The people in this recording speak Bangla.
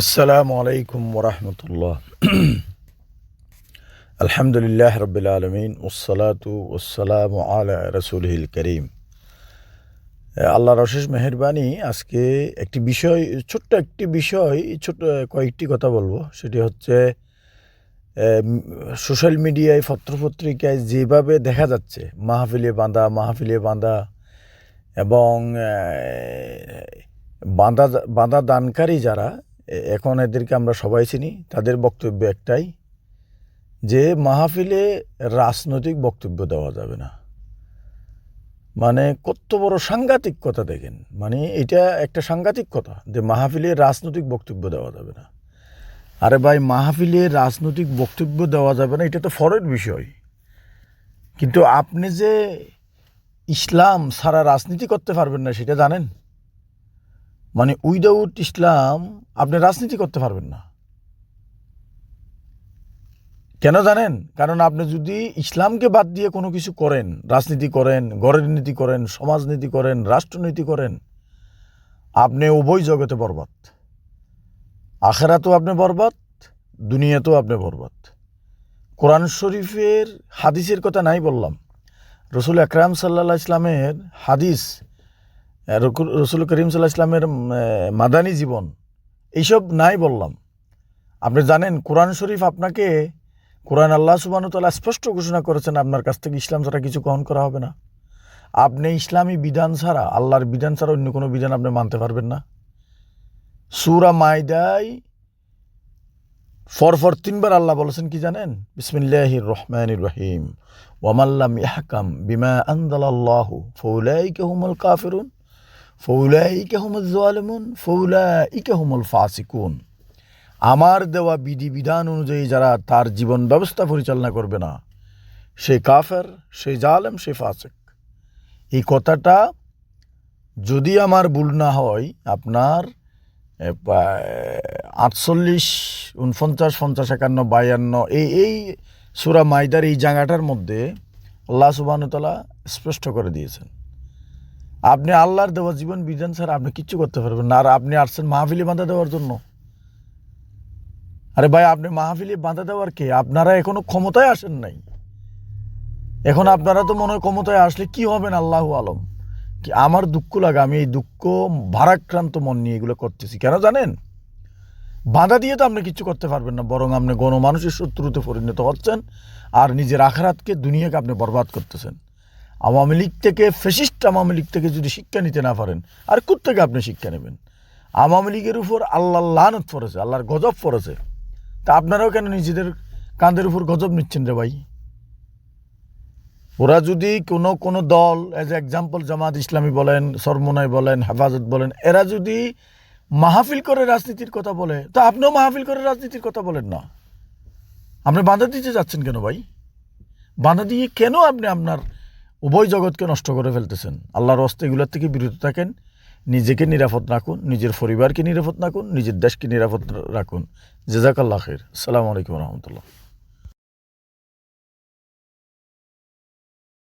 আসসালামু আলাইকুম ওরহমতুল্লাহ আলহামদুলিল্লাহ রবিল আলমিন ওসলাতু ওসালাম আলা রসুলহিল করিম। আল্লাহর অশেষ মেহরবানি, আজকে একটি বিষয়, ছোট্ট একটি বিষয় ছোট্ট কয়েকটি কথা বলব। সেটি হচ্ছে সোশ্যাল মিডিয়ায়, পত্রপত্রিকায় যেভাবে দেখা যাচ্ছে, মাহফিলে বাঁধা মাহফিলে বাঁধা এবং বাঁধা বাঁধা দানকারী যারা এখন এদেরকে আমরা সবাই চিনি, তাদের বক্তব্য একটাই যে মাহফিলে রাজনৈতিক বক্তব্য দেওয়া যাবে না। মানে কত বড় সাংঘাতিক কথা দেখেন। মানে এটা একটা সাংঘাতিক কথা যে মাহফিলে রাজনৈতিক বক্তব্য দেওয়া যাবে না। আরে ভাই, মাহফিলে রাজনৈতিক বক্তব্য দেওয়া যাবে না, এটা তো ফরের বিষয়। কিন্তু আপনি যে ইসলাম সারা রাজনীতি করতে পারবেন না, সেটা জানেন? মানে উইদাউট ইসলাম আপনি রাজনীতি করতে পারবেন না। কেন জানেন? কারণ আপনি যদি ইসলামকে বাদ দিয়ে কোনো কিছু করেন, রাজনীতি করেন গড়ের নীতি করেন সমাজনীতি করেন রাষ্ট্রনীতি করেন, আপনি উভয় জগতে বরবাদ। আখেরাতেও আপনি বরবাদ, দুনিয়াতেও আপনি বরবাদ। কোরআন শরীফের হাদিসের কথা নাই বললাম। রসুল আকরাম সাল্লাহ ইসলামের হাদিস রসুল করিম সাল্লাহ ইসলামের মাদানী জীবন, এইসব নাই বললাম। আপনি জানেন, কোরআন শরীফ আপনাকে, কোরআন আল্লাহ সুবাহতাল্লাহ স্পষ্ট ঘোষণা করেছেন, আপনার কাছ থেকে ইসলাম ছাড়া কিছু গ্রহণ করা হবে না। আপনি ইসলামী বিধান ছাড়া, আল্লাহর বিধান ছাড়া অন্য কোনো বিধান আপনি মানতে পারবেন না। সুরা মাইদাই ফরফর তিনবার আল্লাহ বলেছেন কি জানেন? বিসমিল্লাহির রহমানির রহিম। ওয়ামাল্লাম ইয়াহকাম বিমা আনদালাল্লাহু ফাউলাইকা হুমুল কাফিরুন। জালিমুন ফৌলাইকা হুমুল ফাসিকুন আমার দেওয়া বিধি বিধান অনুযায়ী যারা তার জীবন ব্যবস্থা পরিচালনা করবে না, সে কাফের, সে জালেম, সে ফাসিক। এই কথাটা যদি আমার ভুল না হয়, আপনার আটচল্লিশ, উনপঞ্চাশ, পঞ্চাশ, একান্ন, বায়ান্ন, এই এই সুরা মাইদার এই জায়গাটার মধ্যে আল্লাহ সুবাহতলা স্পষ্ট করে দিয়েছেন। আপনি আল্লাহর দেওয়া জীবন বিধান ছাড়া আপনি কিচ্ছু করতে পারবেন না। আর আপনি আসছেন মাহফিলি বাঁধা দেওয়ার জন্য। আরে ভাই, আপনি মাহফিলি বাঁধা দেওয়ার কে? আপনারা এখনও ক্ষমতায় আসেন নাই। এখন আপনারা তো মনে হয় ক্ষমতায় আসলে কি হবেন আল্লাহ আলম? কি আমার দুঃখ লাগে, আমি এই দুঃখ ভারাক্রান্ত মন নিয়ে এগুলো করতেছি। কেন জানেন? বাঁধা দিয়ে তো আপনি কিচ্ছু করতে পারবেন না, বরং আপনি গণমানুষের শত্রুতে পরিণত হচ্ছেন আর নিজের আখরাতকে, দুনিয়াকে আপনি বরবাদ করতেছেন। আওয়ামী লীগ থেকে, ফেসিস্ট আওয়ামী লীগ থেকে যদি শিক্ষা নিতে না পারেন, আর থেকে আপনি শিক্ষা নেবেন? আওয়ামী লীগের উপর আল্লাহ লানত পড়েছে, আল্লাহর গজব পড়েছে। তা আপনারাও কেন নিজেদের কাঁধের উপর গজব নিচ্ছেন রে ভাই? ওরা যদি কোনো কোনো দল এজ এক্সাম্পল জামাত ইসলামী বলেন, সরমনাই বলেন, হেফাজত বলেন, এরা যদি মাহফিল করে রাজনীতির কথা বলে, তা আপনিও মাহফিল করে রাজনীতির কথা বলেন না। আপনি বাঁধা দিতে যাচ্ছেন কেন ভাই? বাঁধা দিয়ে কেন আপনি আপনার উভয় জগৎকে নষ্ট করে ফেলতেছেন। আল্লাহর অস্তে এগুলোর থেকে বিরত থাকেন, নিজেকে নিরাপদ রাখুন, নিজের পরিবারকে নিরাপদ রাখুন, নিজের দেশকে নিরাপদ রাখুন। জেজাকাল্লাহ খের সালামু আলাইকুম রহমতুল্লাহ।